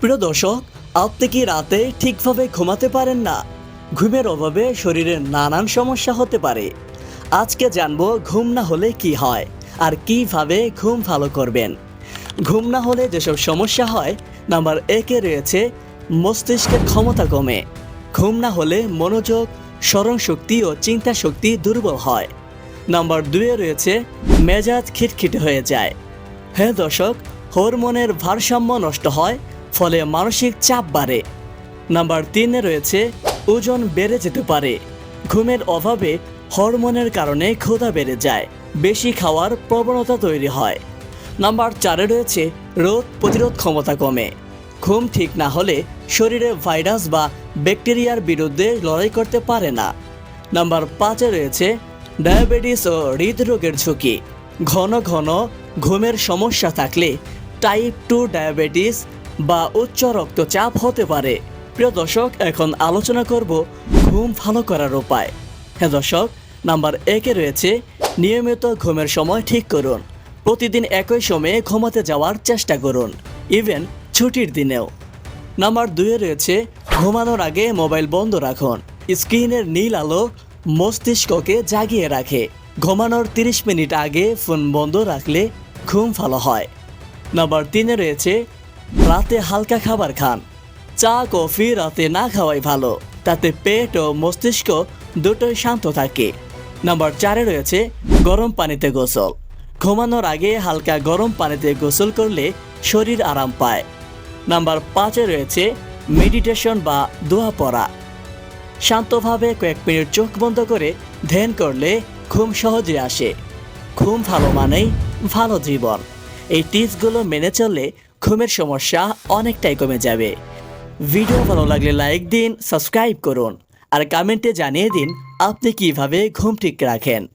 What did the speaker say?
প্রিয় দর্শক, আপনি কি রাতে ঠিকভাবে ঘুমাতে পারেন না? ঘুমের অভাবে শরীরের নানান সমস্যা হতে পারে। আজকে জানব ঘুম না হলে কি হয় আর কীভাবে ঘুম ভালো করবেন। ঘুম না হলে যেসব সমস্যা হয়, নাম্বার একে রয়েছে মস্তিষ্কের ক্ষমতা কমে। ঘুম না হলে মনোযোগ, স্মরণ শক্তি ও চিন্তা শক্তি দুর্বল হয়। নাম্বার দুয়ে রয়েছে মেজাজ খিটখিটে হয়ে যায়। হ্যাঁ দর্শক, হরমোনের ভারসাম্য নষ্ট হয় ফলে মানসিক চাপ বাড়ে। নাম্বার তিনে রয়েছে, ওজন বেড়ে যেতে পারে। ঘুমের অভাবে হরমোনের কারণে ক্ষুধা বেড়ে যায়, বেশি খাওয়ার প্রবণতা তৈরি হয়। নাম্বার চারে রয়েছে, রোগ প্রতিরোধ ক্ষমতা কমে। ঘুম ঠিক না হলে শরীরে ভাইরাস বা ব্যাকটেরিয়ার বিরুদ্ধে লড়াই করতে পারে না। নাম্বার পাঁচে রয়েছে, ডায়াবেটিস ও হৃদরোগের ঝুঁকি। ঘন ঘন ঘুমের সমস্যা থাকলে টাইপ টু ডায়াবেটিস বা উচ্চ রক্তচাপ হতে পারে। প্রিয় দর্শক, এখন আলোচনা করব ঘুম ভালো করার উপায়। হ্যাঁ দর্শক, নাম্বার একে রয়েছে, নিয়মিত ঘুমের সময় ঠিক করুন। প্রতিদিন একই সময়ে ঘুমাতে যাওয়ার চেষ্টা করুন, ইভেন ছুটির দিনেও। নাম্বার দুয়ে রয়েছে, ঘুমানোর আগে মোবাইল বন্ধ রাখুন। স্ক্রিনের নীল আলো মস্তিষ্ককে জাগিয়ে রাখে। ঘুমানোর 30 মিনিট আগে ফোন বন্ধ রাখলে ঘুম ভালো হয়। নাম্বার তিনে রয়েছে রাতে হালকা খাবার খান। চা, কফি রাতে না খাওয়াই ভালো। তাতে পেট ও মস্তিষ্ক দুটোই শান্ত থাকে। নাম্বার চারে রয়েছে গরম পানিতে গোসল। ঘুমানোর আগে হালকা গরম পানিতে গোসল করলে শরীর আরাম পায়। নাম্বার পাঁচে রয়েছে মেডিটেশন বা দোয়া পড়া। শান্তভাবে কয়েক মিনিট চোখ বন্ধ করে ধ্যান করলে ঘুম সহজে আসে। ঘুম ভালো মানেই ভালো জীবন। এই টিপসগুলো মেনে চললে ঘুমের সমস্যা অনেকটাই কমে যাবে। ভিডিও ভালো লাগলে লাইক দিন, সাবস্ক্রাইব করুন। আর কমেন্টে জানিয়ে দিন, আপনি কীভাবে ঘুম ঠিক রাখেন।